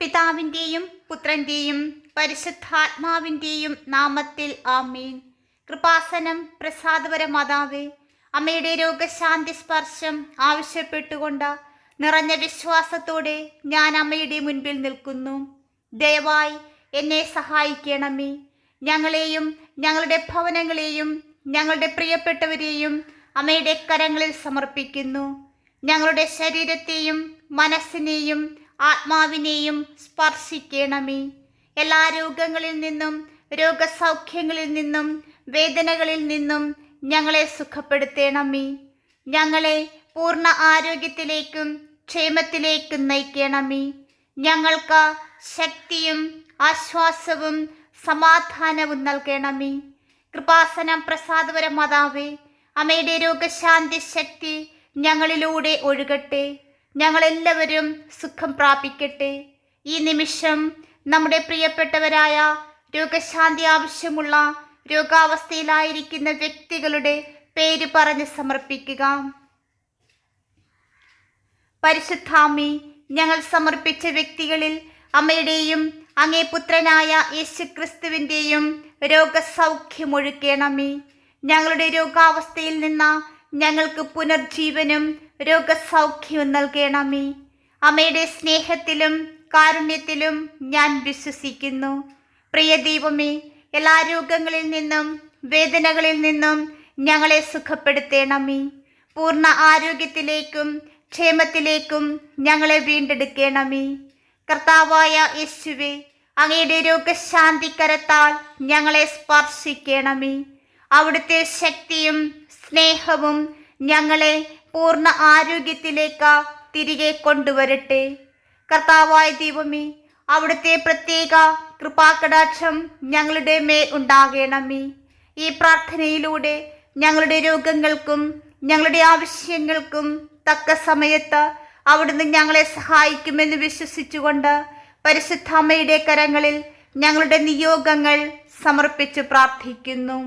പിതാവിന്റെയും പുത്രന്റെയും പരിശുദ്ധാത്മാവിന്റെയും നാമത്തിൽ ആമീൻ. കൃപാസനം പ്രസാദപര മാതാവേ അമ്മയുടെ രോഗശാന്തി സ്പർശം ആവശ്യപ്പെട്ടുകൊണ്ട് നിറഞ്ഞ വിശ്വാസത്തോടെ ഞാൻ അമ്മയുടെ മുൻപിൽ നിൽക്കുന്നു. ദയവായി എന്നെ സഹായിക്കണമേ. ഞങ്ങളെയും ഞങ്ങളുടെ ഭവനങ്ങളെയും ഞങ്ങളുടെ പ്രിയപ്പെട്ടവരെയും അമ്മയുടെ കരങ്ങളിൽ സമർപ്പിക്കുന്നു. ഞങ്ങളുടെ ശരീരത്തെയും മനസ്സിനെയും ആത്മാവിനെയും സ്പർശിക്കണമേ. എല്ലാ രോഗങ്ങളിൽ നിന്നും രോഗസൗഖ്യങ്ങളിൽ നിന്നും വേദനകളിൽ നിന്നും ഞങ്ങളെ സുഖപ്പെടുത്തണമേ. ഞങ്ങളെ പൂർണ ആരോഗ്യത്തിലേക്കും ക്ഷേമത്തിലേക്കും നയിക്കണമേ. ഞങ്ങൾക്ക് ശക്തിയും ആശ്വാസവും സമാധാനവും നൽകണമേ. കൃപാസനം പ്രസാദപര മാതാവേ അമ്മയുടെ രോഗശാന്തി ശക്തി ഞങ്ങളിലൂടെ ഒഴുകട്ടെ. ഞങ്ങളെല്ലാവരും സുഖം പ്രാപിക്കട്ടെ. ഈ നിമിഷം നമ്മുടെ പ്രിയപ്പെട്ടവരായ രോഗശാന്തി ആവശ്യമുള്ള രോഗാവസ്ഥയിലായിരിക്കുന്ന വ്യക്തികളുടെ പേര് പറഞ്ഞ് സമർപ്പിക്കുക. പരിശുദ്ധാമി ഞങ്ങൾ സമർപ്പിച്ച വ്യക്തികളിൽ അമ്മയുടെയും അങ്ങേ പുത്രനായ യേശുക്രിസ്തുവിന്റെയും രോഗസൗഖ്യം രോഗസൗഖ്യമൊഴുക്കണമേ. ഞങ്ങളുടെ രോഗാവസ്ഥയിൽ നിന്ന് ഞങ്ങൾക്ക് പുനർജീവനും രോഗസൗഖ്യവും നൽകണമേ. അമ്മയുടെ സ്നേഹത്തിലും കാരുണ്യത്തിലും ഞാൻ വിശ്വസിക്കുന്നു. പ്രിയ ദൈവമേ എല്ലാ രോഗങ്ങളിൽ നിന്നും വേദനകളിൽ നിന്നും ഞങ്ങളെ സുഖപ്പെടുത്തേണമേ. പൂർണ ആരോഗ്യത്തിലേക്കും ക്ഷേമത്തിലേക്കും ഞങ്ങളെ വീണ്ടെടുക്കണമേ. കർത്താവായ യേശുവെ അങ്ങയുടെ രോഗശാന്തിക്കരത്താൽ ഞങ്ങളെ സ്പർശിക്കണമേ. അവിടുത്തെ ശക്തിയും സ്നേഹവും ഞങ്ങളെ പൂർണ ആരോഗ്യത്തിലേക്ക് തിരികെ കൊണ്ടുവരട്ടെ. കർത്താവായ ദൈവമേ അവിടുത്തെ പ്രത്യേക കൃപാകടാക്ഷം ഞങ്ങളുടെ മേൽ ഉണ്ടാകണമേ. ഈ പ്രാർത്ഥനയിലൂടെ ഞങ്ങളുടെ രോഗങ്ങൾക്കും ഞങ്ങളുടെ ആവശ്യങ്ങൾക്കും തക്ക സമയത്ത് അവിടുന്ന് ഞങ്ങളെ സഹായിക്കുമെന്ന് വിശ്വസിച്ചുകൊണ്ട് പരിശുദ്ധാമ്മയുടെ കരങ്ങളിൽ ഞങ്ങളുടെ നിയോഗങ്ങൾ സമർപ്പിച്ച് പ്രാർത്ഥിക്കുന്നു.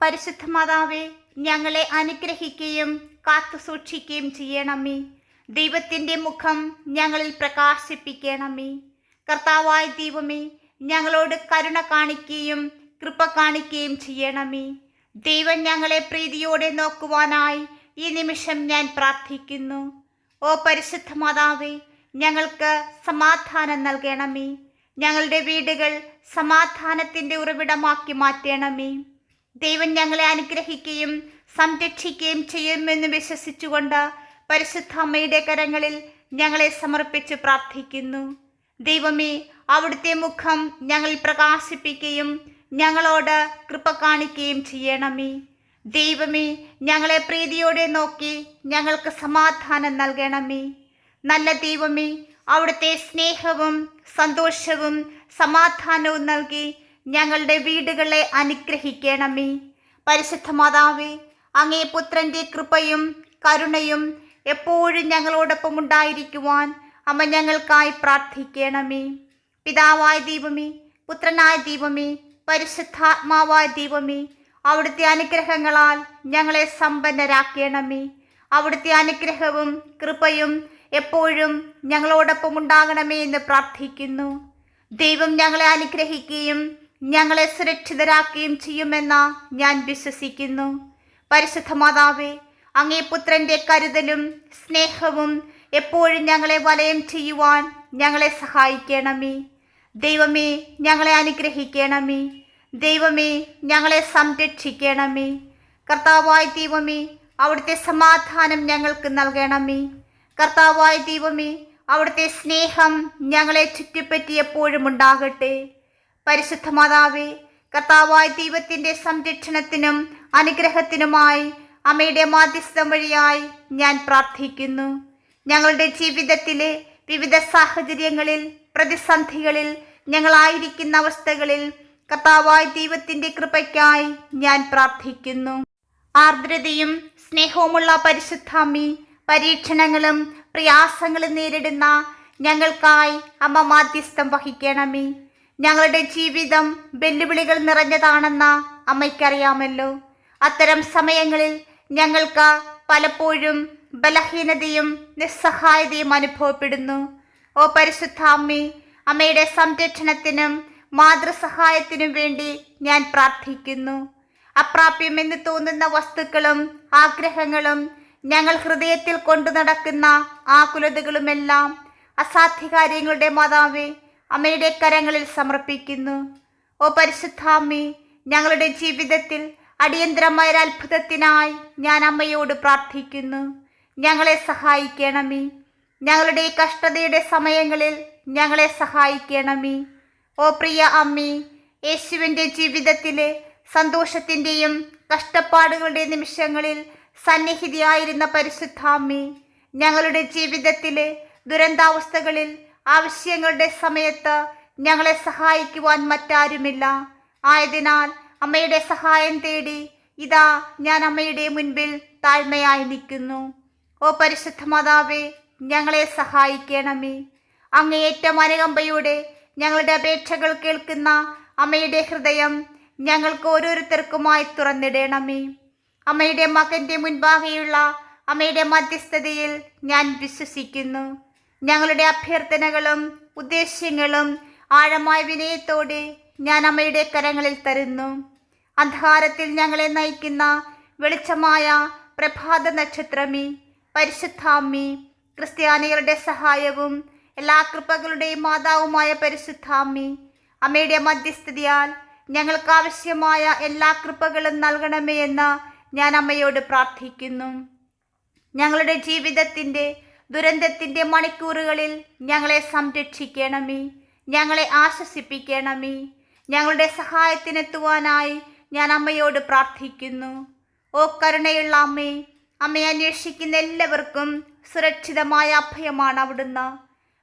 പരിശുദ്ധ മാതാവെ ഞങ്ങളെ അനുഗ്രഹിക്കുകയും കാത്തു സൂക്ഷിക്കുകയും ചെയ്യണമേ. ദൈവത്തിന്റെ മുഖം ഞങ്ങളിൽ പ്രകാശിപ്പിക്കണമേ. കർത്താവായ ദൈവമേ ഞങ്ങളോട് കരുണ കാണിക്കുകയും കൃപ കാണിക്കുകയും ചെയ്യണമേ. ദൈവം ഞങ്ങളെ പ്രീതിയോടെ നോക്കുവാനായി ഈ നിമിഷം ഞാൻ പ്രാർത്ഥിക്കുന്നു. ഓ പരിശുദ്ധ മാതാവേ ഞങ്ങൾക്ക് സമാധാനം നൽകണമേ. ഞങ്ങളുടെ വീടുകൾ സമാധാനത്തിന്റെ ഉറവിടമാക്കി മാറ്റണമേ. ദൈവം ഞങ്ങളെ അനുഗ്രഹിക്കുകയും സംരക്ഷിക്കുകയും ചെയ്യുമെന്ന് വിശ്വസിച്ചുകൊണ്ട് പരിശുദ്ധ അമ്മയുടെ കരങ്ങളിൽ ഞങ്ങളെ സമർപ്പിച്ച് പ്രാർത്ഥിക്കുന്നു. ദൈവമേ അവിടുത്തെ മുഖം ഞങ്ങൾ പ്രകാശിപ്പിക്കുകയും ഞങ്ങളോട് കൃപ കാണിക്കുകയും ചെയ്യണമേ. ദൈവമേ ഞങ്ങളെ പ്രീതിയോടെ നോക്കി ഞങ്ങൾക്ക് സമാധാനം നൽകണമേ. നല്ല ദൈവമേ അവിടുത്തെ സ്നേഹവും സന്തോഷവും സമാധാനവും നൽകി ഞങ്ങളുടെ വീടുകളെ അനുഗ്രഹിക്കണമേ. പരിശുദ്ധ മാതാവേ അങ്ങേ പുത്രന്റെ കൃപയും കരുണയും എപ്പോഴും ഞങ്ങളോടൊപ്പം ഉണ്ടായിരിക്കുവാൻ അമ്മ ഞങ്ങൾക്കായി പ്രാർത്ഥിക്കണമേ. പിതാവായ ദൈവമേ പുത്രനായ ദൈവമേ പരിശുദ്ധാത്മാവായ ദൈവമേ അവിടുത്തെ അനുഗ്രഹങ്ങളാൽ ഞങ്ങളെ സമ്പന്നരാക്കണമേ. അവിടുത്തെ അനുഗ്രഹവും കൃപയും എപ്പോഴും ഞങ്ങളോടൊപ്പം ഉണ്ടാകണമേ എന്ന് പ്രാർത്ഥിക്കുന്നു. ദൈവം ഞങ്ങളെ അനുഗ്രഹിക്കുകയും ഞങ്ങളെ സുരക്ഷിതരാക്കുകയും ചെയ്യുമെന്ന ഞാൻ വിശ്വസിക്കുന്നു. പരിശുദ്ധ മാതാവേ അങ്ങേ പുത്രന്റെ കരുതലും സ്നേഹവും എപ്പോഴും ഞങ്ങളെ വലയം ചെയ്യുവാൻ ഞങ്ങളെ സഹായിക്കണമേ. ദൈവമേ ഞങ്ങളെ അനുഗ്രഹിക്കണമേ. ദൈവമേ ഞങ്ങളെ സംരക്ഷിക്കണമേ. കർത്താവായ ദൈവമേ അവിടുത്തെ സമാധാനം ഞങ്ങൾക്ക് നൽകണമേ. കർത്താവായ ദൈവമേ അവിടുത്തെ സ്നേഹം ഞങ്ങളെ ചുറ്റിപ്പറ്റി എപ്പോഴും ഉണ്ടാകട്ടെ. പരിശുദ്ധ മാതാവേ കർത്താവായ ദൈവത്തിന്റെ സംരക്ഷണത്തിനും അനുഗ്രഹത്തിനുമായി അമ്മയുടെ മാധ്യസ്ഥം വഴിയായി ഞാൻ പ്രാർത്ഥിക്കുന്നു. ഞങ്ങളുടെ ജീവിതത്തിലെ വിവിധ സാഹചര്യങ്ങളിൽ പ്രതിസന്ധികളിൽ ഞങ്ങളായിരിക്കുന്ന അവസ്ഥകളിൽ കർത്താവായ ദൈവത്തിന്റെ കൃപയ്ക്കായി ഞാൻ പ്രാർത്ഥിക്കുന്നു. ആർദ്രതയും സ്നേഹവുമുള്ള പരിശുദ്ധാമി പരീക്ഷണങ്ങളും പ്രയാസങ്ങളും നേരിടുന്ന ഞങ്ങൾക്കായി അമ്മ മാധ്യസ്ഥം വഹിക്കണമേ. ഞങ്ങളുടെ ജീവിതം വെല്ലുവിളികൾ നിറഞ്ഞതാണെന്ന അമ്മയ്ക്കറിയാമല്ലോ. അത്തരം സമയങ്ങളിൽ ഞങ്ങൾക്ക് പലപ്പോഴും ബലഹീനതയും നിസ്സഹായതയും അനുഭവപ്പെടുന്നു. ഓ പരിശുദ്ധ അമ്മേ അമ്മയുടെ സംരക്ഷണത്തിനും മാതൃസഹായത്തിനും വേണ്ടി ഞാൻ പ്രാർത്ഥിക്കുന്നു. അപ്രാപ്യമെന്ന് തോന്നുന്ന വസ്തുക്കളും ആഗ്രഹങ്ങളും ഞങ്ങൾ ഹൃദയത്തിൽ കൊണ്ടു നടക്കുന്ന ആകുലതകളുമെല്ലാം അസാധ്യകാര്യങ്ങളുടെ മാതാവേ അമ്മയുടെ കരങ്ങളിൽ സമർപ്പിക്കുന്നു. ഓ പരിശുദ്ധാമ്മി ഞങ്ങളുടെ ജീവിതത്തിൽ അടിയന്തരമായ ഒരു അത്ഭുതത്തിനായി ഞാൻ അമ്മയോട് പ്രാർത്ഥിക്കുന്നു. ഞങ്ങളെ സഹായിക്കണമേ. ഞങ്ങളുടെ ഈ കഷ്ടതയുടെ സമയങ്ങളിൽ ഞങ്ങളെ സഹായിക്കണമേ. ഓ പ്രിയ അമ്മി യേശുവിന്റെ ജീവിതത്തിലെ സന്തോഷത്തിന്റെയും കഷ്ടപ്പാടുകളുടെ നിമിഷങ്ങളിൽ സന്നിഹിതിയായിരുന്ന പരിശുദ്ധാമ്മി ഞങ്ങളുടെ ജീവിതത്തിലെ ദുരന്താവസ്ഥകളിൽ ആവശ്യങ്ങളുടെ സമയത്ത് ഞങ്ങളെ സഹായിക്കുവാൻ മറ്റാരുമില്ല. ആയതിനാൽ അമ്മയുടെ സഹായം തേടി ഇതാ ഞാൻ അമ്മയുടെ മുൻപിൽ താഴ്മയായി നിൽക്കുന്നു. ഓ പരിശുദ്ധ മാതാവേ ഞങ്ങളെ സഹായിക്കണമേ. അങ്ങേയറ്റം അനുകമ്പയോടെ ഞങ്ങളുടെ അപേക്ഷകൾ കേൾക്കുന്ന അമ്മയുടെ ഹൃദയം ഞങ്ങൾക്ക് ഓരോരുത്തർക്കുമായി തുറന്നിടണമേ. അമ്മയുടെ മകന്റെ മുൻപാകെയുള്ള അമ്മയുടെ മധ്യസ്ഥതയിൽ ഞാൻ വിശ്വസിക്കുന്നു. ഞങ്ങളുടെ അഭ്യർത്ഥനകളും ഉദ്ദേശ്യങ്ങളും ആഴമായ വിനയത്തോടെ ഞാൻ അമ്മയുടെ കരങ്ങളിൽ തരുന്നു. അന്ധകാരത്തിൽ ഞങ്ങളെ നയിക്കുന്ന വെളിച്ചമായ പ്രഭാത നക്ഷത്രമേ പരിശുദ്ധാമ്മി ക്രിസ്ത്യാനികളുടെ സഹായവും എല്ലാ കൃപകളുടെയും മാതാവുമായ പരിശുദ്ധാമ്മി അമ്മയുടെ മധ്യസ്ഥതയാൽ ഞങ്ങൾക്ക് ആവശ്യമായ എല്ലാ കൃപകളും നൽകണമേ എന്ന് ഞാൻ അമ്മയോട് പ്രാർത്ഥിക്കുന്നു. ഞങ്ങളുടെ ജീവിതത്തിന്റെ ദുരന്തത്തിന്റെ മണിക്കൂറുകളിൽ ഞങ്ങളെ സംരക്ഷിക്കണമേ. ഞങ്ങളെ ആശ്വസിപ്പിക്കണമേ. ഞങ്ങളുടെ സഹായത്തിനെത്തുവാനായി ഞാൻ അമ്മയോട് പ്രാർത്ഥിക്കുന്നു. ഓ കരുണയുള്ള അമ്മേ അമ്മയെ അന്വേഷിക്കുന്ന എല്ലാവർക്കും സുരക്ഷിതമായ അഭയമാണ് അവിടുന്ന്.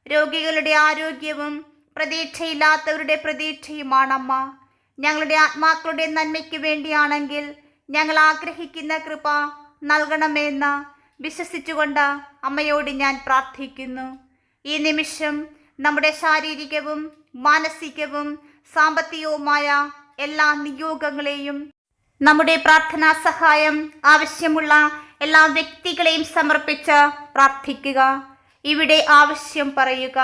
രോഗികളുടെ ആരോഗ്യവും പ്രതീക്ഷയില്ലാത്തവരുടെ പ്രതീക്ഷയുമാണ് അമ്മ. ഞങ്ങളുടെ ആത്മാക്കളുടെ നന്മയ്ക്ക് വേണ്ടിയാണെങ്കിൽ ഞങ്ങൾ ആഗ്രഹിക്കുന്ന കൃപ നൽകണമെന്ന് വിശ്വസിച്ചുകൊണ്ട് അമ്മയോട് ഞാൻ പ്രാർത്ഥിക്കുന്നു. ഈ നിമിഷം നമ്മുടെ ശാരീരികവും മാനസികവും സാമ്പത്തികവുമായ എല്ലാ നിയോഗങ്ങളെയും നമ്മുടെ പ്രാർത്ഥനാ സഹായം ആവശ്യമുള്ള എല്ലാ വ്യക്തികളെയും സമർപ്പിച്ച് പ്രാർത്ഥിക്കുക. ഇവിടെ ആവശ്യം പറയുക.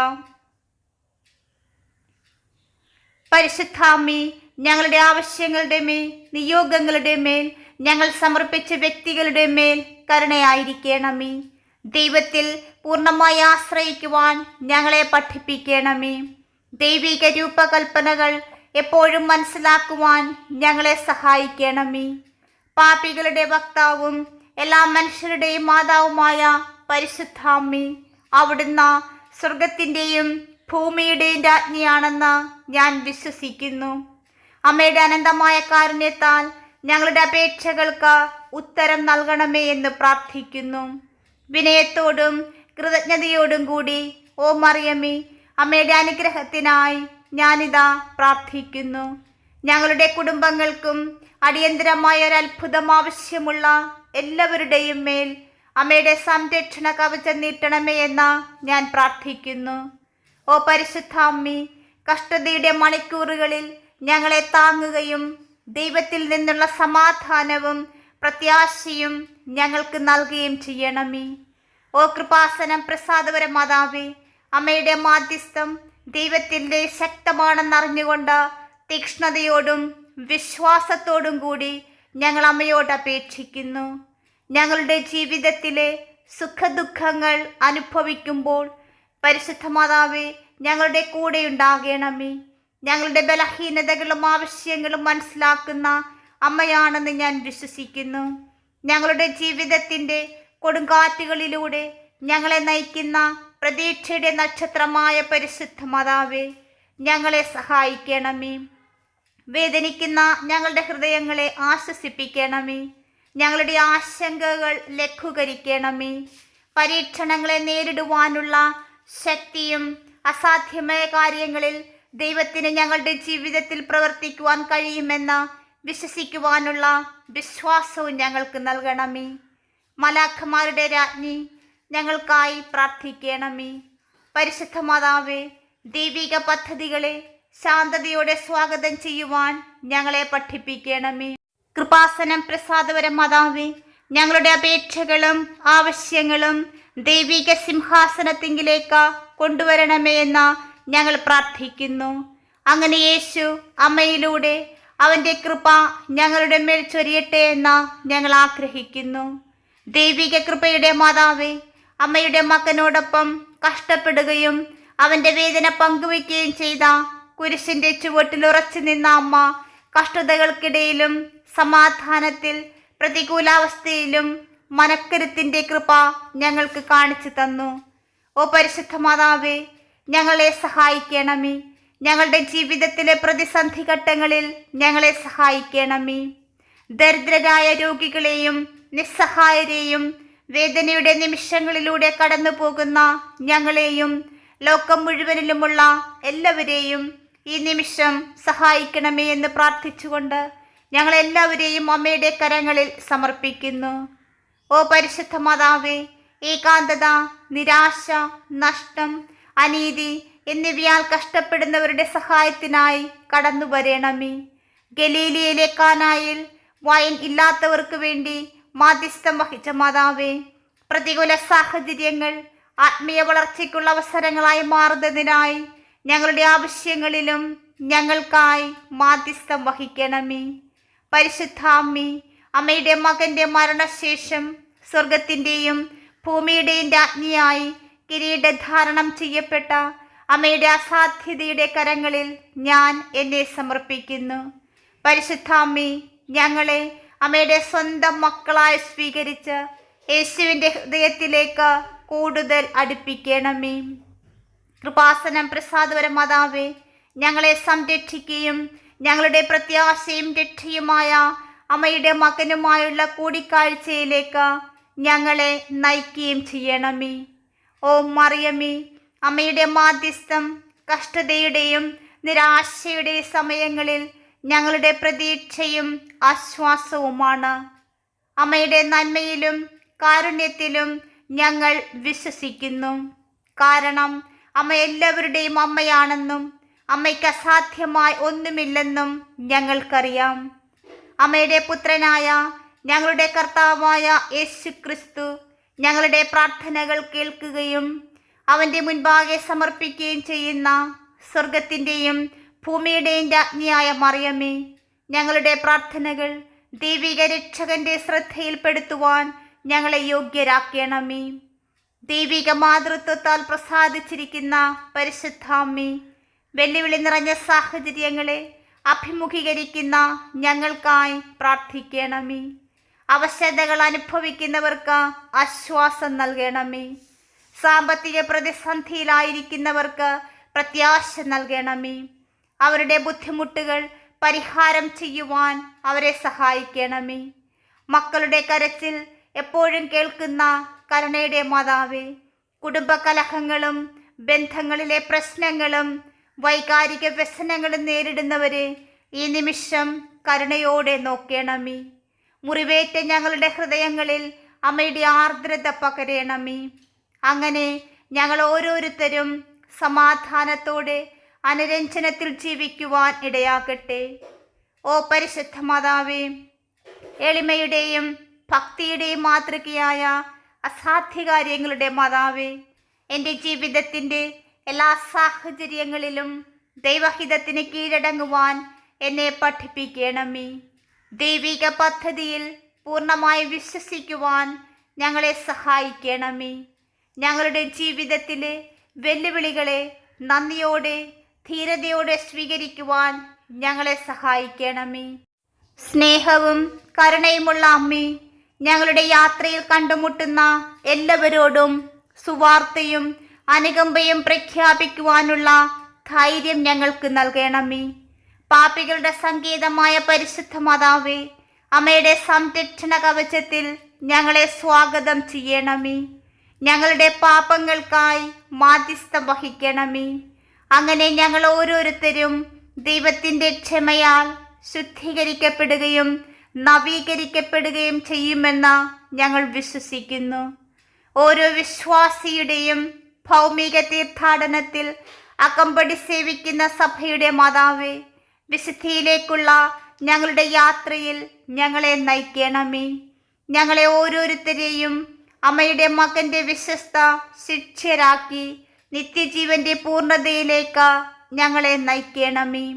പരിശുദ്ധാമ്മി ഞങ്ങളുടെ ആവശ്യങ്ങളുടെ മേൽ നിയോഗങ്ങളുടെ മേൽ ഞങ്ങൾ സമർപ്പിച്ച വ്യക്തികളുടെ മേൽ കരുണയായിരിക്കണമേ. ദൈവത്തിൽ പൂർണമായി ആശ്രയിക്കുവാൻ ഞങ്ങളെ പഠിപ്പിക്കണമേ. ദൈവിക രൂപകൽപ്പനകൾ എപ്പോഴും മനസ്സിലാക്കുവാൻ ഞങ്ങളെ സഹായിക്കണമേ. പാപികളുടെ വക്താവും എല്ലാ മനുഷ്യരുടെയും മാതാവുമായ പരിശുദ്ധാമ്മി അവിടുന്ന് സ്വർഗത്തിന്റെയും ഭൂമിയുടെയും രാജ്ഞിയാണെന്ന് ഞാൻ വിശ്വസിക്കുന്നു. അമ്മയുടെ അനന്തമായ കാരുണ്യത്താൽ ഞങ്ങളുടെ അപേക്ഷകൾക്ക് ഉത്തരം നൽകണമേ എന്ന് പ്രാർത്ഥിക്കുന്നു. വിനയത്തോടും കൃതജ്ഞതയോടും കൂടി ഓ മറിയമ്മേ അമ്മയുടെ അനുഗ്രഹത്തിനായി ഞാനിതാ പ്രാർത്ഥിക്കുന്നു. ഞങ്ങളുടെ കുടുംബങ്ങൾക്കും അടിയന്തരമായ ഒരു അത്ഭുതം ആവശ്യമുള്ള എല്ലാവരുടെയും മേൽ അമ്മയുടെ സംരക്ഷണ കവചം നീട്ടണമേ എന്ന ഞാൻ പ്രാർത്ഥിക്കുന്നു. ഓ പരിശുദ്ധ അമ്മി കഷ്ടതയുടെ മണിക്കൂറുകളിൽ ഞങ്ങളെ താങ്ങുകയും ദൈവത്തിൽ നിന്നുള്ള സമാധാനവും പ്രത്യാശയും ഞങ്ങൾക്ക് നൽകുകയും ചെയ്യണമേ. ഓ കൃപാസനം പ്രസാദപര മാതാവേ അമ്മയുടെ മാധ്യസ്ഥം ദൈവത്തിന്റെ ശക്തമാണെന്നറിഞ്ഞുകൊണ്ട് തീക്ഷ്ണതയോടും വിശ്വാസത്തോടും കൂടി ഞങ്ങൾ അമ്മയോട് അപേക്ഷിക്കുന്നു. ഞങ്ങളുടെ ജീവിതത്തിലെ സുഖദുഃഖങ്ങൾ അനുഭവിക്കുമ്പോൾ പരിശുദ്ധ മാതാവേ ഞങ്ങളുടെ കൂടെ ഉണ്ടാകണമേ. ഞങ്ങളുടെ ബലഹീനതകളും ആവശ്യങ്ങളും മനസ്സിലാക്കുന്ന അമ്മയാണെന്ന് ഞാൻ വിശ്വസിക്കുന്നു. ഞങ്ങളുടെ ജീവിതത്തിന്റെ കൊടുങ്കാറ്റുകളിലൂടെ ഞങ്ങളെ നയിക്കുന്ന പ്രതീക്ഷയുടെ നക്ഷത്രമായ പരിശുദ്ധ മാതാവേ ഞങ്ങളെ സഹായിക്കണമേ. വേദനിക്കുന്ന ഞങ്ങളുടെ ഹൃദയങ്ങളെ ആശ്വസിപ്പിക്കണമേ. ഞങ്ങളുടെ ആശങ്കകൾ ലഘൂകരിക്കണമേ. പരീക്ഷണങ്ങളെ നേരിടുവാനുള്ള ശക്തിയും അസാധ്യമായ കാര്യങ്ങളിൽ ദൈവത്തിന് ഞങ്ങളുടെ ജീവിതത്തിൽ പ്രവർത്തിക്കുവാൻ കഴിയുമെന്ന് വിശ്വസിക്കുവാനുള്ള വിശ്വാസവും ഞങ്ങൾക്ക് നൽകണമേ. മലാഖമാരുടെ രാജ്ഞി ഞങ്ങൾക്കായി പ്രാർത്ഥിക്കണമേ. പരിശുദ്ധ മാതാവേ ദൈവിക പദ്ധതികളെ ശാന്തതയോടെ സ്വാഗതം ചെയ്യുവാൻ ഞങ്ങളെ പഠിപ്പിക്കണമേ. കൃപാസനം പ്രസാദപരം മാതാവേ ഞങ്ങളുടെ അപേക്ഷകളും ആവശ്യങ്ങളും ദൈവിക സിംഹാസനത്തിങ്കിലേക്ക് കൊണ്ടുവരണമേ എന്ന് ഞങ്ങൾ പ്രാർത്ഥിക്കുന്നു. അങ്ങനെ യേശു അമ്മയിലൂടെ അവന്റെ കൃപ ഞങ്ങളുടെ മേൽ ചൊരിയട്ടെ എന്ന് ഞങ്ങൾ ആഗ്രഹിക്കുന്നു. ദൈവിക കൃപയുടെ മാതാവേ അമ്മയുടെ മകനോടൊപ്പം കഷ്ടപ്പെടുകയും അവന്റെ വേദന പങ്കുവയ്ക്കുകയും ചെയ്ത കുരിശിന്റെ ചുവട്ടിൽ ഉറച്ചു നിന്ന അമ്മ കഷ്ടതകൾക്കിടയിലും സമാധാനത്തിൽ പ്രതികൂലാവസ്ഥയിലും മനക്കരുത്തിന്റെ കൃപ ഞങ്ങൾക്ക് കാണിച്ചു തന്നു. ഓ പരിശുദ്ധ മാതാവേ ഞങ്ങളെ സഹായിക്കണമേ. ഞങ്ങളുടെ ജീവിതത്തിലെ പ്രതിസന്ധി ഘട്ടങ്ങളിൽ ഞങ്ങളെ സഹായിക്കണമേ. ദരിദ്രരായ രോഗികളെയും നിസ്സഹായരെയും വേദനയുടെ നിമിഷങ്ങളിലൂടെ കടന്നു പോകുന്ന ഞങ്ങളെയും ലോകം മുഴുവനിലുമുള്ള എല്ലാവരെയും ഈ നിമിഷം സഹായിക്കണമേ എന്ന് പ്രാർത്ഥിച്ചുകൊണ്ട് ഞങ്ങളെല്ലാവരെയും അമ്മയുടെ കരങ്ങളിൽ സമർപ്പിക്കുന്നു. ഓ പരിശുദ്ധ മാതാവേ ഏകാന്തത നിരാശ നഷ്ടം അനീതി എന്നിവയാൽ കഷ്ടപ്പെടുന്നവരുടെ സഹായത്തിനായി കടന്നു വരണമേ ഗലീലിയയിലെ കാനായിൽ വയൻ ഇല്ലാത്തവർക്ക് വേണ്ടി മാധ്യസ്ഥം വഹിച്ച മാതാവേ പ്രതികൂല സാഹചര്യങ്ങൾ ആത്മീയ വളർച്ചയ്ക്കുള്ള അവസരങ്ങളായി മാറുന്നതിനായി ഞങ്ങളുടെ ആവശ്യങ്ങളിലും ഞങ്ങൾക്കായി മാധ്യസ്ഥം വഹിക്കണമേ. പരിശുദ്ധ അമ്മി അമ്മയുടെ മകന്റെ മരണശേഷം സ്വർഗത്തിന്റെയും ഭൂമിയുടെയും രാജ്ഞിയായി കിരീടധാരണം ചെയ്യപ്പെട്ട അമ്മയുടെ അസാധ്യതയുടെ കരങ്ങളിൽ ഞാൻ എന്നെ സമർപ്പിക്കുന്നു. പരിശുദ്ധ അമ്മി ഞങ്ങളെ അമ്മയുടെ സ്വന്തം മക്കളായി സ്വീകരിച്ച് യേശുവിന്റെ ഹൃദയത്തിലേക്ക് കൂടുതൽ അടുപ്പിക്കണമേ. കൃപാസനം പ്രസാദപര മാതാവേ ഞങ്ങളെ സംരക്ഷിക്കുകയും ഞങ്ങളുടെ പ്രത്യാശയും രക്ഷയുമായ അമ്മയുടെ മകനുമായുള്ള കൂടിക്കാഴ്ചയിലേക്ക് ഞങ്ങളെ നയിക്കുകയും ചെയ്യണമേ. ഓം മറിയമേ അമ്മയുടെ മാധ്യസ്ഥം കഷ്ടതയുടെയും നിരാശയുടെ സമയങ്ങളിൽ ഞങ്ങളുടെ പ്രതീക്ഷയും ആശ്വാസവുമാണ്. അമ്മയുടെ നന്മയിലും കാരുണ്യത്തിലും ഞങ്ങൾ വിശ്വസിക്കുന്നു. കാരണം അമ്മ എല്ലാവരുടെയും അമ്മയാണെന്നും അമ്മയ്ക്ക് അസാധ്യമായി ഒന്നുമില്ലെന്നും ഞങ്ങൾക്കറിയാം. അമ്മയുടെ പുത്രനായ ഞങ്ങളുടെ കർത്താവായ യേശു ക്രിസ്തു ഞങ്ങളുടെ പ്രാർത്ഥനകൾ കേൾക്കുകയും അവന്റെ മുൻപാകെ സമർപ്പിക്കുകയും ചെയ്യുന്ന സ്വർഗത്തിന്റെയും ഭൂമിയുടെയും രാജ്ഞിയായ മറിയമ്മേ ഞങ്ങളുടെ പ്രാർത്ഥനകൾ ദൈവിക രക്ഷകന്റെ ശ്രദ്ധയിൽപ്പെടുത്തുവാൻ ഞങ്ങളെ യോഗ്യരാക്കണമേ. ദൈവിക മാതൃത്വത്താൽ പ്രസാദിച്ചിരിക്കുന്ന പരിശുദ്ധാമ്മേ വെല്ലുവിളി നിറഞ്ഞ സാഹചര്യങ്ങളെ അഭിമുഖീകരിക്കുന്ന ഞങ്ങൾക്കായി പ്രാർത്ഥിക്കണമേ. അവശതകൾ അനുഭവിക്കുന്നവർക്ക് ആശ്വാസം നൽകണമേ. സാമ്പത്തിക പ്രതിസന്ധിയിലായിരിക്കുന്നവർക്ക് പ്രത്യാശ നൽകണമേ. അവരുടെ ബുദ്ധിമുട്ടുകൾ പരിഹാരം ചെയ്യുവാൻ അവരെ സഹായിക്കണമേ. മക്കളുടെ കരച്ചിൽ എപ്പോഴും കേൾക്കുന്ന കരുണയുടെ മാതാവേ കുടുംബകലഹങ്ങളും ബന്ധങ്ങളിലെ പ്രശ്നങ്ങളും വൈകാരിക വ്യസനങ്ങളും നേരിടുന്നവരെ ഈ നിമിഷം കരുണയോടെ നോക്കണമേ. മുറിവേറ്റ ഞങ്ങളുടെ ഹൃദയങ്ങളിൽ അമ്മയുടെ ആർദ്രത പകരണമേ. അങ്ങനെ ഞങ്ങൾ ഓരോരുത്തരും സമാധാനത്തോടെ അനുരഞ്ജനത്തിൽ ജീവിക്കുവാൻ ഇടയാകട്ടെ. ഓ പരിശുദ്ധ മാതാവേ എളിമയുടെയും ഭക്തിയുടെയും മാതൃകയായ അസാധ്യകാര്യങ്ങളുടെ മാതാവേ എന്റെ ജീവിതത്തിന്റെ എല്ലാ സാഹചര്യങ്ങളിലും ദൈവഹിതത്തിന് കീഴടങ്ങുവാൻ എന്നെ പഠിപ്പിക്കണമേ. ദൈവിക പദ്ധതിയിൽ പൂർണമായി വിശ്വസിക്കുവാൻ ഞങ്ങളെ സഹായിക്കണമേ. ഞങ്ങളുടെ ജീവിതത്തിലെ വെല്ലുവിളികളെ നന്ദിയോടെ ധീരതയോടെ സ്വീകരിക്കുവാൻ ഞങ്ങളെ സഹായിക്കണമേ. സ്നേഹവും കരുണയുമുള്ള അമ്മേ ഞങ്ങളുടെ യാത്രയിൽ കണ്ടുമുട്ടുന്ന എല്ലാവരോടും സുവാർത്തയും അനുകമ്പയും പ്രഖ്യാപിക്കുവാനുള്ള ധൈര്യം ഞങ്ങൾക്ക് നൽകണമേ. പാപികളുടെ സംഗീതമായ പരിശുദ്ധ മാതാവേ അമ്മയുടെ സംരക്ഷണ കവചത്തിൽ ഞങ്ങളെ സ്വാഗതം ചെയ്യണമേ. ഞങ്ങളുടെ പാപങ്ങൾക്കായി മാധ്യസ്ഥം വഹിക്കണമേ. അങ്ങനെ ഞങ്ങൾ ഓരോരുത്തരും ദൈവത്തിന്റെ ക്ഷമയാൽ ശുദ്ധീകരിക്കപ്പെടുകയും നവീകരിക്കപ്പെടുകയും ചെയ്യുമെന്ന് ഞങ്ങൾ വിശ്വസിക്കുന്നു. ഓരോ വിശ്വാസിയുടെയും ഭൗമിക തീർത്ഥാടനത്തിൽ അകമ്പടി സേവിക്കുന്ന സഭയുടെ മാതാവേ വിശുദ്ധിയിലേക്കുള്ള ഞങ്ങളുടെ യാത്രയിൽ ഞങ്ങളെ നയിക്കണമേ. ഞങ്ങളെ ഓരോരുത്തരെയും അമ്മയുടെ മകന്റെ വിശ്വസ്ത ശിക്ഷരാക്കി നിത്യജീവന്റെ പൂർണതയിലേക്ക് ഞങ്ങളെ നയിക്കണമേ.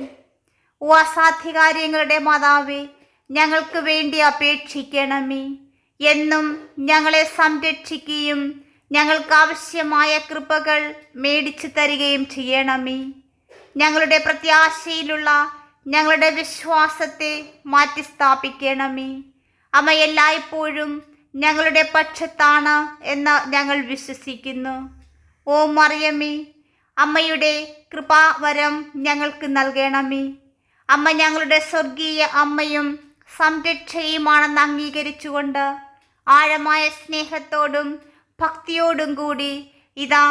ഓ അസാധ്യകാര്യങ്ങളുടെ മാതാവേ ഞങ്ങൾക്ക് വേണ്ടി അപേക്ഷിക്കണമേ. എന്നും ഞങ്ങളെ സംരക്ഷിക്കുകയും ഞങ്ങൾക്ക് ആവശ്യമായ കൃപകൾ മേടിച്ചു തരികയും ചെയ്യണമേ. ഞങ്ങളുടെ പ്രത്യാശയിലുള്ള ഞങ്ങളുടെ വിശ്വാസത്തെ മാറ്റിസ്ഥാപിക്കണമേ. അമ്മ എല്ലായ്പ്പോഴും ഞങ്ങളുടെ പക്ഷത്താണ് എന്ന് ഞങ്ങൾ വിശ്വസിക്കുന്നു. ഓ മറിയമ്മേ അമ്മയുടെ കൃപാവരം ഞങ്ങൾക്ക് നൽകണമേ. അമ്മ ഞങ്ങളുടെ സ്വർഗീയ അമ്മയും സംരക്ഷയുമാണെന്ന് അംഗീകരിച്ചുകൊണ്ട് ആഴമായ സ്നേഹത്തോടും ഭക്തിയോടും കൂടി ഇതാ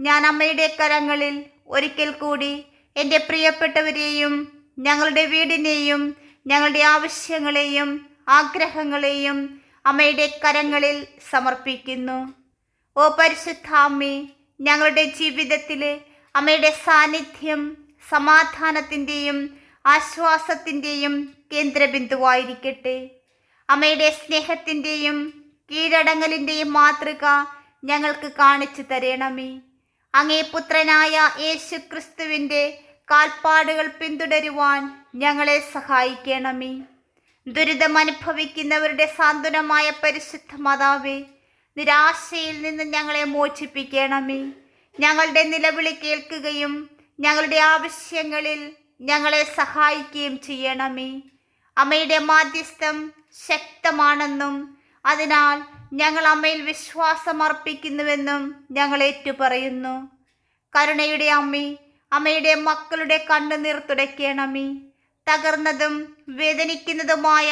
ഞാൻ അമ്മയുടെ കരങ്ങളിൽ ഒരിക്കൽ കൂടി എന്റെ പ്രിയപ്പെട്ടവരെയും ഞങ്ങളുടെ വീടിനെയും ഞങ്ങളുടെ ആവശ്യങ്ങളെയും ആഗ്രഹങ്ങളെയും അമ്മയുടെ കരങ്ങളിൽ സമർപ്പിക്കുന്നു. ഓ പരിശുദ്ധ അമ്മേ ഞങ്ങളുടെ ജീവിതത്തിലെ അമ്മയുടെ സാന്നിധ്യം സമാധാനത്തിന്റെയും ആശ്വാസത്തിന്റെയും കേന്ദ്രബിന്ദുവായിരിക്കട്ടെ. അമ്മയുടെ സ്നേഹത്തിന്റെയും കീഴടങ്ങലിന്റെയും മാതൃക ഞങ്ങൾക്ക് കാണിച്ചു തരണമേ. അങ്ങേ പുത്രനായ യേശു ക്രിസ്തുവിന്റെ കാൽപ്പാടുകൾ പിന്തുടരുവാൻ ഞങ്ങളെ സഹായിക്കണമേ. ദുരിതം അനുഭവിക്കുന്നവരുടെ സാന്ത്വനമായ പരിശുദ്ധ മാതാവേ നിരാശയിൽ നിന്ന് ഞങ്ങളെ മോചിപ്പിക്കണമേ. ഞങ്ങളുടെ നിലവിളി കേൾക്കുകയും ഞങ്ങളുടെ ആവശ്യങ്ങളിൽ ഞങ്ങളെ സഹായിക്കുകയും ചെയ്യണമേ. അമ്മയുടെ മാധ്യസ്ഥം ശക്തമാണെന്നും അതിനാൽ ഞങ്ങൾ അമ്മയിൽ വിശ്വാസം അർപ്പിക്കുന്നുവെന്നും ഞങ്ങൾ ഏറ്റുപറയുന്നു. കരുണയുടെ അമ്മി അമ്മയുടെ മക്കളുടെ കണ്ണുനീർ തുടയ്ക്കണമേ. തകർന്നതും വേദനിക്കുന്നതുമായ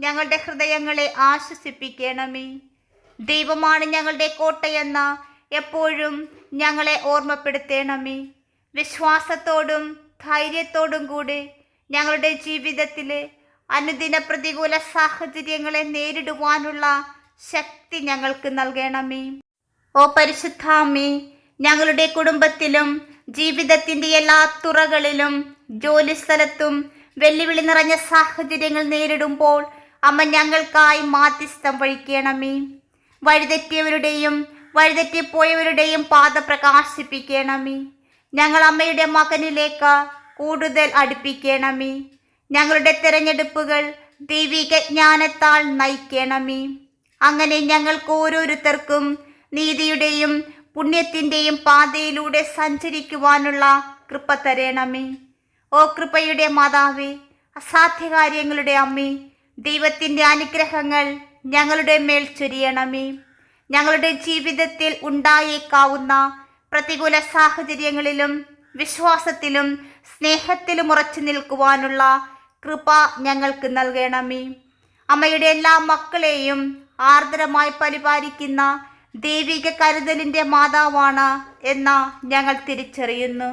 ഞങ്ങളുടെ ഹൃദയങ്ങളെ ആശ്വസിപ്പിക്കണമേ. ദൈവമാണ് ഞങ്ങളുടെ കോട്ടയെന്ന എപ്പോഴും ഞങ്ങളെ ഓർമ്മപ്പെടുത്തണമേ. വിശ്വാസത്തോടും ധൈര്യത്തോടും കൂടി ഞങ്ങളുടെ ജീവിതത്തിലെ അനുദിന പ്രതികൂല സാഹചര്യങ്ങളെ നേരിടുവാനുള്ള ശക്തി ഞങ്ങൾക്ക് നൽകണമേ. ഓ പരിശുദ്ധാമ്മേ ഞങ്ങളുടെ കുടുംബത്തിലും ജീവിതത്തിന്റെ എല്ലാ തുറകളിലും ജോലിസ്ഥലത്തും വെല്ലുവിളി നിറഞ്ഞ സാഹചര്യങ്ങൾ നേരിടുമ്പോൾ അമ്മ ഞങ്ങൾക്കായി മാധ്യസ്ഥം വഴിക്കണമേ വഴിതെറ്റിയവരുടെയും വഴിതെറ്റിപ്പോയവരുടെയും പാത പ്രകാശിപ്പിക്കണമേ. ഞങ്ങൾ അമ്മയുടെ മകനിലേക്ക് കൂടുതൽ അടുപ്പിക്കണമേ. ഞങ്ങളുടെ തിരഞ്ഞെടുപ്പുകൾ ദൈവിക ജ്ഞാനത്താൽ നയിക്കണമേ. അങ്ങനെ ഞങ്ങൾക്ക് ഓരോരുത്തർക്കും നീതിയുടെയും പുണ്യത്തിന്റെയും പാതയിലൂടെ സഞ്ചരിക്കുവാനുള്ള കൃപ തരണമേ. ഓ കൃപയുടെ മാതാവേ അസാധ്യകാര്യങ്ങളുടെ അമ്മേ ദൈവത്തിന്റെ അനുഗ്രഹങ്ങൾ ഞങ്ങളുടെ മേൽ ചൊരിയണമേ. ഞങ്ങളുടെ ജീവിതത്തിൽ ഉണ്ടായേക്കാവുന്ന പ്രതികൂല സാഹചര്യങ്ങളിലും വിശ്വാസത്തിലും സ്നേഹത്തിലും ഉറച്ചു നിൽക്കുവാനുള്ള കൃപ ഞങ്ങൾക്ക് നൽകണമേ. അമ്മയുടെ എല്ലാ മക്കളെയും ആർദ്രമായി പരിപാലിക്കുന്ന ദൈവിക കരുതലിന്റെ മാതാവാണ് എന്ന ഞങ്ങൾ തിരിച്ചറിയുന്നു.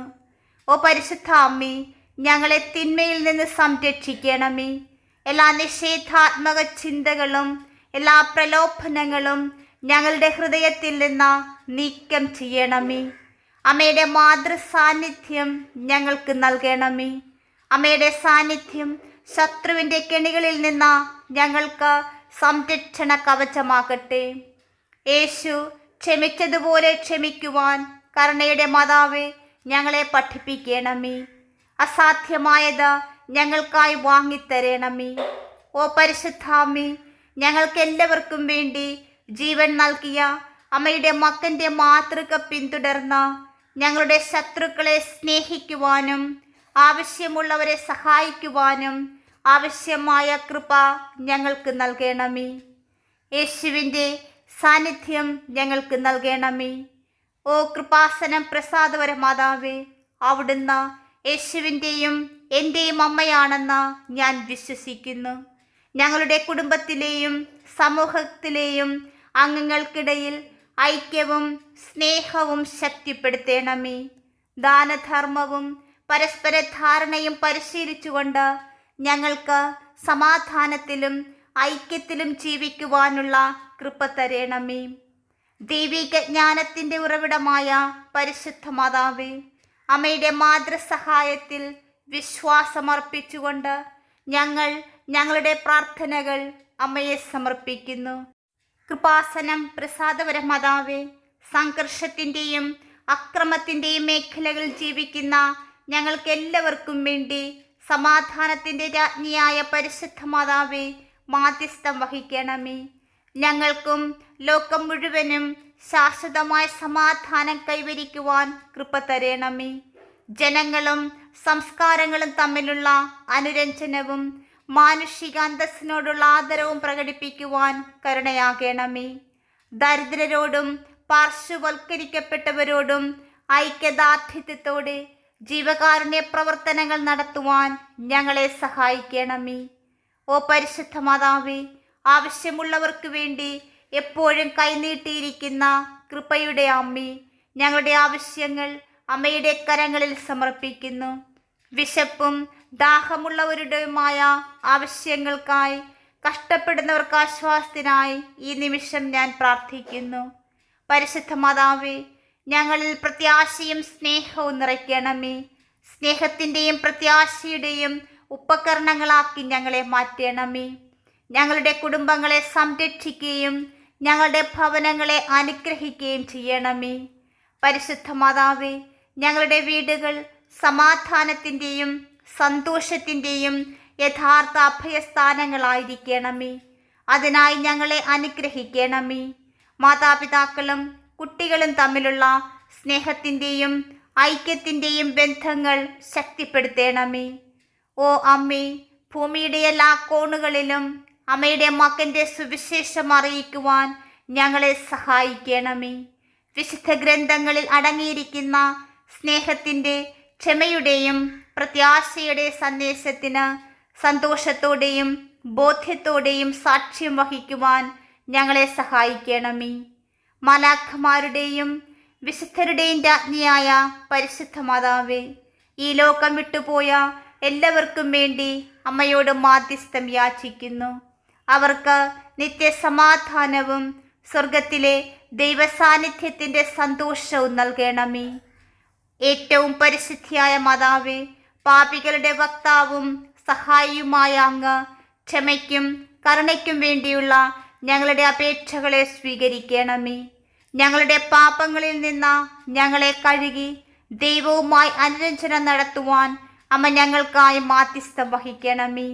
ഓ പരിശുദ്ധ അമ്മേ ഞങ്ങളെ തിന്മയിൽ നിന്ന് സംരക്ഷിക്കണമേ. എല്ലാ നിഷേധാത്മക ചിന്തകളും എല്ലാ പ്രലോഭനങ്ങളും ഞങ്ങളുടെ ഹൃദയത്തിൽ നിന്ന് നീക്കം ചെയ്യണമേ. അമ്മയുടെ മാതൃ സാന്നിധ്യം ഞങ്ങൾക്ക് നൽകണമേ. അമ്മയുടെ സാന്നിധ്യം ശത്രുവിന്റെ കെണികളിൽ നിന്ന് ഞങ്ങൾക്ക് സംരക്ഷണ കവചമാകട്ടെ. യേശു ക്ഷമിച്ചതുപോലെ ക്ഷമിക്കുവാൻ കരുണയുടെ മാതാവേ ഞങ്ങളെ പഠിപ്പിക്കണമേ. അസാധ്യമായത് ഞങ്ങൾക്കായി വാങ്ങിത്തരണമേ. ഓ പരിശുദ്ധാമി ഞങ്ങൾക്ക് എല്ലാവർക്കും വേണ്ടി ജീവൻ നൽകിയ അമ്മയുടെ മക്കന്റെ മാതൃക പിന്തുടർന്ന് ഞങ്ങളുടെ ശത്രുക്കളെ സ്നേഹിക്കുവാനും ആവശ്യമുള്ളവരെ സഹായിക്കുവാനും ആവശ്യമായ കൃപ ഞങ്ങൾക്ക് നൽകണമേ. യേശുവിന്റെ സാന്നിധ്യം ഞങ്ങൾക്ക് നൽകണമേ. ഓ കൃപാസനം പ്രസാദവര മാതാവേ അവിടുന്ന് യേശുവിന്റെയും എന്റെയും അമ്മയാണെന്ന് ഞാൻ വിശ്വസിക്കുന്നു. ഞങ്ങളുടെ കുടുംബത്തിലെയും സമൂഹത്തിലെയും അംഗങ്ങൾക്കിടയിൽ ഐക്യവും സ്നേഹവും ശക്തിപ്പെടുത്തേണമേ. ദാനധർമ്മവും പരസ്പര ധാരണയും പരിശീലിച്ചുകൊണ്ട് ഞങ്ങൾക്ക് സമാധാനത്തിലും ഐക്യത്തിലും ജീവിക്കുവാനുള്ള കൃപ തരേണമേ. ദൈവിക ജ്ഞാനത്തിന്റെ ഉറവിടമായ പരിശുദ്ധ മാതാവേ അമ്മയുടെ മാതൃസഹായത്തിൽ വിശ്വാസമർപ്പിച്ചുകൊണ്ട് ഞങ്ങൾ ഞങ്ങളുടെ പ്രാർത്ഥനകൾ അമ്മയെ സമർപ്പിക്കുന്നു. കൃപാസനം പ്രസാദപരമാതാവെ സംഘർഷത്തിന്റെയും അക്രമത്തിന്റെയും മേഖലകളിൽ ജീവിക്കുന്ന ഞങ്ങൾക്ക് എല്ലാവർക്കും വേണ്ടി സമാധാനത്തിന്റെ രാജ്ഞിയായ പരിശുദ്ധ മാതാവേ മാധ്യസ്ഥം വഹിക്കണമേ. ഞങ്ങൾക്കും ലോകം മുഴുവനും ശാശ്വതമായ സമാധാനം കൈവരിക്കുവാൻ കൃപ തരണമേ. ജനങ്ങളും സംസ്കാരങ്ങളും തമ്മിലുള്ള അനുരഞ്ജനവും മാനുഷിക അന്തസ്സിനോടുള്ള ആദരവും പ്രകടിപ്പിക്കുവാൻ കരുണയാകണമേ. ദരിദ്രരോടും പാർശ്വവൽക്കരിക്കപ്പെട്ടവരോടും ഐക്യദാർഢ്യത്തോടെ ജീവകാരുണ്യ പ്രവർത്തനങ്ങൾ നടത്തുവാൻ ഞങ്ങളെ സഹായിക്കണമേ. ഓ പരിശുദ്ധ മാതാവേ ആവശ്യമുള്ളവർക്ക് വേണ്ടി എപ്പോഴും കൈനീട്ടിയിരിക്കുന്ന കൃപയുടെ അമ്മി ഞങ്ങളുടെ ആവശ്യങ്ങൾ അമ്മയുടെ കരങ്ങളിൽ സമർപ്പിക്കുന്നു. വിശപ്പും ദാഹമുള്ളവരുടെയുമായ ആവശ്യങ്ങൾക്കായി കഷ്ടപ്പെടുന്നവർക്ക് ആശ്വാസത്തിനായി ഈ നിമിഷം ഞാൻ പ്രാർത്ഥിക്കുന്നു. പരിശുദ്ധ മാതാവേ ഞങ്ങളിൽ പ്രത്യാശയും സ്നേഹവും നിറയ്ക്കണമേ. സ്നേഹത്തിന്റെയും പ്രത്യാശയുടെയും ഉപകരണങ്ങളാക്കി ഞങ്ങളെ മാറ്റണമേ. ഞങ്ങളുടെ കുടുംബങ്ങളെ സംരക്ഷിക്കുകയും ഞങ്ങളുടെ ഭവനങ്ങളെ അനുഗ്രഹിക്കുകയും ചെയ്യണമേ. പരിശുദ്ധ മാതാവേ ഞങ്ങളുടെ വീടുകൾ സമാധാനത്തിന്റെയും സന്തോഷത്തിന്റെയും യഥാർത്ഥ അഭയസ്ഥാനങ്ങളായിരിക്കണമേ. അതിനായി ഞങ്ങളെ അനുഗ്രഹിക്കണമേ. മാതാപിതാക്കളും കുട്ടികളും തമ്മിലുള്ള സ്നേഹത്തിന്റെയും ഐക്യത്തിന്റെയും ബന്ധങ്ങൾ ശക്തിപ്പെടുത്തണമേ. ഓ അമ്മേ ഭൂമിയുടെ എല്ലാ കോണുകളിലും അമ്മയുടെ മകന്റെ സുവിശേഷം അറിയിക്കുവാൻ ഞങ്ങളെ സഹായിക്കണമേ. വിശുദ്ധ ഗ്രന്ഥങ്ങളിൽ അടങ്ങിയിരിക്കുന്ന സ്നേഹത്തിന്റെ ക്ഷമയുടെയും പ്രത്യാശയുടെ സന്ദേശത്തിന് സന്തോഷത്തോടെയും ബോധ്യത്തോടെയും സാക്ഷ്യം വഹിക്കുവാൻ ഞങ്ങളെ സഹായിക്കണമേ. മലാഖമാരുടെയും വിശുദ്ധരുടെയും രാജ്ഞിയായ പരിശുദ്ധ മാതാവേ ഈ ലോകം വിട്ടുപോയ എല്ലാവർക്കും വേണ്ടി അമ്മയോട് മാധ്യസ്ഥം യാചിക്കുന്നു. അവർക്ക് നിത്യസമാധാനവും സ്വർഗത്തിലെ ദൈവസാന്നിധ്യത്തിന്റെ സന്തോഷവും നൽകണമേ. ഏറ്റവും പരിശുദ്ധിയായ മാതാവേ പാപികളുടെ വക്താവും സഹായിയുമായ അങ്ങ് ക്ഷമയ്ക്കും കരുണയ്ക്കും വേണ്ടിയുള്ള ഞങ്ങളുടെ അപേക്ഷകളെ സ്വീകരിക്കണമേ. ഞങ്ങളുടെ പാപങ്ങളിൽ നിന്ന് ഞങ്ങളെ കഴുകി ദൈവവുമായി അനുരഞ്ജനം നടത്തുവാൻ അമ്മ ഞങ്ങൾക്കായി മാധ്യസ്ഥം വഹിക്കണമേ.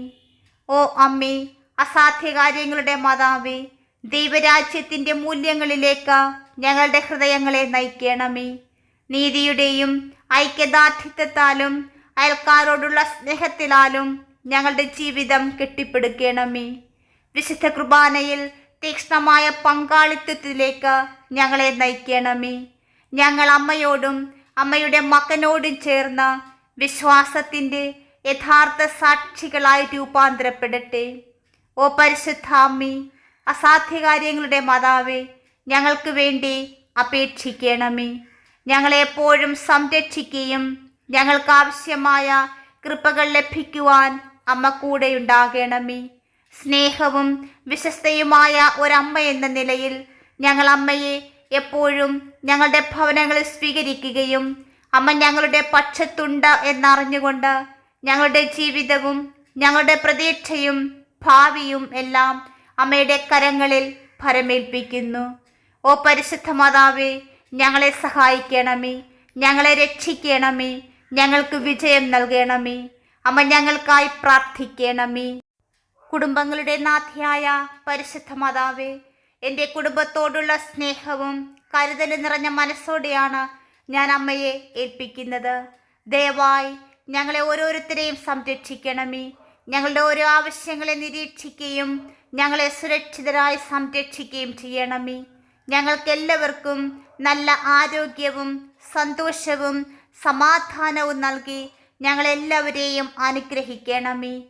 ഓ അമ്മേ അസാധ്യ കാര്യങ്ങളുടെ മാതാവേ ദൈവരാജ്യത്തിന്റെ മൂല്യങ്ങളിലേക്ക് ഞങ്ങളുടെ ഹൃദയങ്ങളെ നയിക്കണമേ. നീതിയുടെയും ഐക്യദാർഢ്യത്താലും അയൽക്കാരോടുള്ള സ്നേഹത്തിലാലും ഞങ്ങളുടെ ജീവിതം കെട്ടിപ്പടുക്കണമേ. വിശുദ്ധ കുർബാനയിൽ തീക്ഷ്ണമായ പങ്കാളിത്തത്തിലേക്ക് ഞങ്ങളെ നയിക്കണമേ. ഞങ്ങൾ അമ്മയോടും അമ്മയുടെ മകനോടും ചേർന്ന് വിശ്വാസത്തിന്റെ യഥാർത്ഥ സാക്ഷികളായി രൂപാന്തരപ്പെടട്ടെ. ഓ പരിശുദ്ധ അമ്മി അസാധ്യകാര്യങ്ങളുടെ മാതാവേ ഞങ്ങൾക്ക് വേണ്ടി അപേക്ഷിക്കണമേ. ഞങ്ങളെപ്പോഴും സംരക്ഷിക്കുകയും ഞങ്ങൾക്ക് ആവശ്യമായ കൃപകൾ ലഭിക്കുവാൻ അമ്മ കൂടെ കൂടെയുണ്ടാകണമേ സ്നേഹവും വിശ്വസ്തയുമായ ഒരമ്മ എന്ന നിലയിൽ ഞങ്ങൾ അമ്മയെ എപ്പോഴും ഞങ്ങളുടെ ഭവനങ്ങളിൽ സ്വീകരിക്കുകയും അമ്മ ഞങ്ങളുടെ പക്ഷത്തുണ്ട് എന്നറിഞ്ഞുകൊണ്ട് ഞങ്ങളുടെ ജീവിതവും ഞങ്ങളുടെ പ്രതീക്ഷയും ഭാവിയും എല്ലാം അമ്മയുടെ കരങ്ങളിൽ ഭരമേൽപ്പിക്കുന്നു. ഓ പരിശുദ്ധ മാതാവേ ഞങ്ങളെ സഹായിക്കണമേ. ഞങ്ങളെ രക്ഷിക്കണമേ. ഞങ്ങൾക്ക് വിജയം നൽകണമേ. അമ്മ ഞങ്ങൾക്കായി പ്രാർത്ഥിക്കണമേ. കുടുംബങ്ങളുടെ നാഥിയായ പരിശുദ്ധ മാതാവേ എന്റെ കുടുംബത്തോടുള്ള സ്നേഹവും കരുതലും നിറഞ്ഞ മനസ്സോടെയാണ് ഞാൻ അമ്മയെ ഏൽപ്പിക്കുന്നത്. ദയവായി ഞങ്ങളെ ഓരോരുത്തരെയും സംരക്ഷിക്കണമേ. ഞങ്ങളുടെ ഓരോ ആവശ്യങ്ങളെ നിരീക്ഷിക്കുകയും ഞങ്ങളെ സുരക്ഷിതരായി സംരക്ഷിക്കുകയും ചെയ്യണമേ. ഞങ്ങൾക്കെല്ലാവർക്കും നല്ല ആരോഗ്യവും സന്തോഷവും സമാധാനവും നൽകി ഞങ്ങളെല്ലാവരെയും അനുഗ്രഹിക്കണമേ.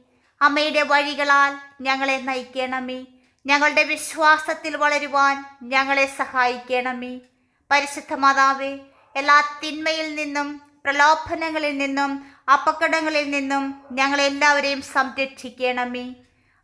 അമ്മയുടെ വഴികളാൽ ഞങ്ങളെ നയിക്കണമേ. ഞങ്ങളുടെ വിശ്വാസത്തിൽ വളരുവാൻ ഞങ്ങളെ സഹായിക്കണമേ. പരിശുദ്ധ മാതാവേ എല്ലാ തിന്മയിൽ നിന്നും പ്രലോഭനങ്ങളിൽ നിന്നും അപകടങ്ങളിൽ നിന്നും ഞങ്ങളെല്ലാവരെയും സംരക്ഷിക്കണമേ.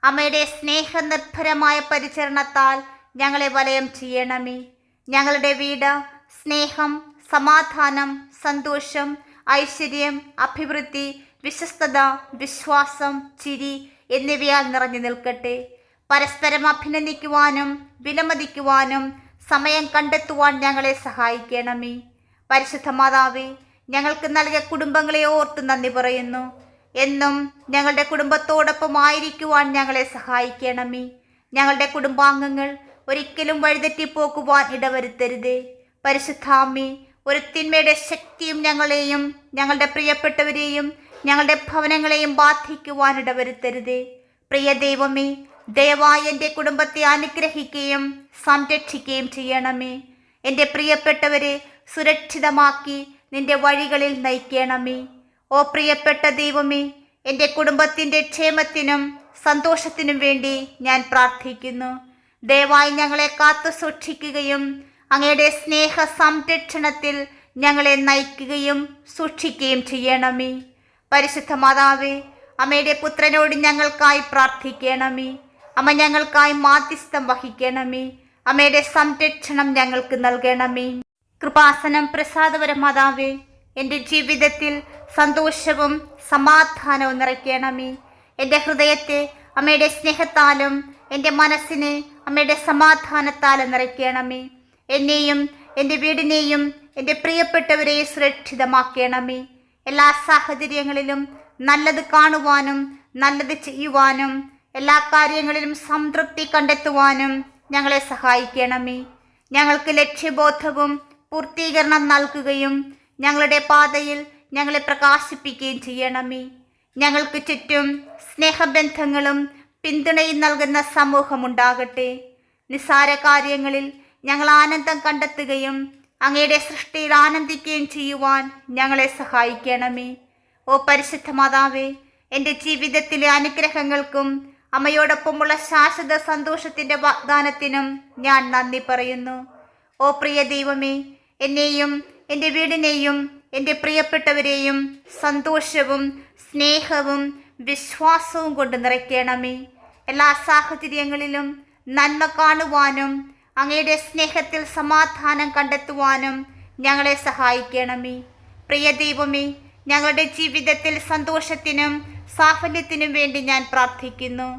അമ്മയുടെ സ്നേഹനിർഭരമായ പരിചരണത്താൽ ഞങ്ങളെ വലയം ചെയ്യണമേ. ഞങ്ങളുടെ വീട് സ്നേഹം സമാധാനം സന്തോഷം ഐശ്വര്യം അഭിവൃദ്ധി വിശ്വസ്തത വിശ്വാസം ചിരി എന്നിവയാൽ നിറഞ്ഞു നിൽക്കട്ടെ. പരസ്പരം അഭിനന്ദിക്കുവാനും വിലമതിക്കുവാനും സമയം കണ്ടെത്തുവാൻ ഞങ്ങളെ സഹായിക്കണമേ. പരിശുദ്ധ മാതാവേ ഞങ്ങൾക്ക് നൽകിയ കുടുംബങ്ങളെ ഓർത്ത് നന്ദി പറയുന്നു. എന്നും ഞങ്ങളുടെ കുടുംബത്തോടൊപ്പം ആയിരിക്കുവാൻ ഞങ്ങളെ സഹായിക്കണമേ. ഞങ്ങളുടെ കുടുംബാംഗങ്ങൾ ഒരിക്കലും വഴിതെറ്റിപ്പോക്കുവാൻ ഇടവരുത്തരുതേ. പരിശുദ്ധാമി ഒരു തിന്മയുടെ ശക്തിയും ഞങ്ങളെയും ഞങ്ങളുടെ പ്രിയപ്പെട്ടവരെയും ഞങ്ങളുടെ ഭവനങ്ങളെയും ബാധിക്കുവാൻ ഇടവരുത്തരുതേ. പ്രിയ ദൈവമേ ദയവായി എന്റെ കുടുംബത്തെ അനുഗ്രഹിക്കുകയും സംരക്ഷിക്കുകയും ചെയ്യണമേ. എന്റെ പ്രിയപ്പെട്ടവരെ സുരക്ഷിതമാക്കി നിന്റെ വഴികളിൽ നയിക്കണമേ. ഓ പ്രിയപ്പെട്ട ദൈവമേ എന്റെ കുടുംബത്തിന്റെ ക്ഷേമത്തിനും സന്തോഷത്തിനും വേണ്ടി ഞാൻ പ്രാർത്ഥിക്കുന്നു. ദയവായി ഞങ്ങളെ കാത്തു സൂക്ഷിക്കുകയും അങ്ങയുടെ സ്നേഹ സംരക്ഷണത്തിൽ ഞങ്ങളെ നയിക്കുകയും സൂക്ഷിക്കുകയും ചെയ്യണമേ. പരിശുദ്ധ മാതാവേ അമ്മയുടെ പുത്രനോട് ഞങ്ങൾക്കായി പ്രാർത്ഥിക്കണമേ. അമ്മ ഞങ്ങൾക്കായി മാധ്യസ്ഥം വഹിക്കണമേ. അമ്മയുടെ സംരക്ഷണം ഞങ്ങൾക്ക് നൽകണമേ. കൃപാസനം പ്രസാദപര മാതാവേ എന്റെ ജീവിതത്തിൽ സന്തോഷവും സമാധാനവും നിറയ്ക്കണമേ. എന്റെ ഹൃദയത്തെ അമ്മയുടെ സ്നേഹത്താലും എന്റെ മനസ്സിനെ അമ്മയുടെ സമാധാനത്താലും നിറയ്ക്കണമേ. എന്നെയും എന്റെ വീടിനെയും എന്റെ പ്രിയപ്പെട്ടവരെയും സുരക്ഷിതമാക്കണമേ. എല്ലാ സാഹചര്യങ്ങളിലും നല്ലത് കാണുവാനും നല്ലത് ചെയ്യുവാനും എല്ലാ കാര്യങ്ങളിലും സംതൃപ്തി കണ്ടെത്തുവാനും ഞങ്ങളെ സഹായിക്കണമേ. ഞങ്ങൾക്ക് ലക്ഷ്യബോധവും പൂർത്തീകരണം നൽകുകയും ഞങ്ങളുടെ പാതയിൽ ഞങ്ങളെ പ്രകാശിപ്പിക്കുകയും ചെയ്യണമേ. ഞങ്ങൾക്ക് ചുറ്റും സ്നേഹബന്ധങ്ങളും പിന്തുണയും നൽകുന്ന സമൂഹമുണ്ടാകട്ടെ. നിസ്സാര കാര്യങ്ങളിൽ ഞങ്ങൾ ആനന്ദം കണ്ടെത്തുകയും അങ്ങയുടെ സൃഷ്ടിയിൽ ആനന്ദിക്കുകയും ചെയ്യുവാൻ ഞങ്ങളെ സഹായിക്കണമേ. ഓ പരിശുദ്ധ മാതാവേ എന്റെ ജീവിതത്തിലെ അനുഗ്രഹങ്ങൾക്കും അമ്മയോടൊപ്പമുള്ള ശാശ്വത സന്തോഷത്തിന്റെ വാഗ്ദാനത്തിനും ഞാൻ നന്ദി പറയുന്നു. ഓ പ്രിയ ദൈവമേ എന്നെയും എന്റെ വീടിനെയും എന്റെ പ്രിയപ്പെട്ടവരെയും സന്തോഷവും സ്നേഹവും വിശ്വാസവും കൊണ്ട് നിറയ്ക്കണമേ. എല്ലാ സാഹചര്യങ്ങളിലും നന്മ കാണുവാനും അങ്ങയുടെ സ്നേഹത്തിൽ സമാധാനം കണ്ടെത്തുവാനും ഞങ്ങളെ സഹായിക്കണമേ. പ്രിയ ദൈവമേ ഞങ്ങളുടെ ജീവിതത്തിൽ സന്തോഷത്തിനും സാഫല്യത്തിനും വേണ്ടി ഞാൻ പ്രാർത്ഥിക്കുന്നു.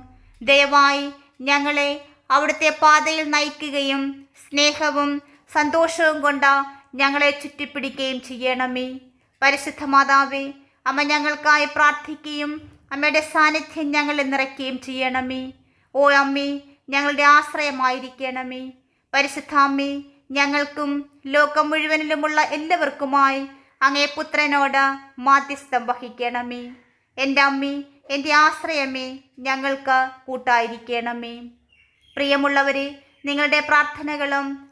ദയവായി ഞങ്ങളെ അവിടുത്തെ പാതയിൽ നയിക്കുകയും സ്നേഹവും സന്തോഷവും കൊണ്ടാ ഞങ്ങളെ ചുറ്റിപ്പിടിക്കുകയും ചെയ്യണമേ. പരിശുദ്ധ മാതാവേ അമ്മ ഞങ്ങൾക്കായി പ്രാർത്ഥിക്കുകയും അമ്മയുടെ സാന്നിധ്യം ഞങ്ങളെ നിറയ്ക്കുകയും ചെയ്യണമേ. ഓ അമ്മേ ഞങ്ങളുടെ ആശ്രയമായിരിക്കണമേ. പരിശുദ്ധ അമ്മേ ഞങ്ങൾക്കും ലോകം മുഴുവനിലുമുള്ള എല്ലാവർക്കുമായി അങ്ങേ പുത്രനോട് മാധ്യസ്ഥം വഹിക്കണമേ. എന്റെ അമ്മേ എന്റെ ആശ്രയമേ ഞങ്ങൾക്ക് കൂട്ടായിരിക്കണമേ. പ്രിയമുള്ളവരെ നിങ്ങളുടെ പ്രാർത്ഥനകളും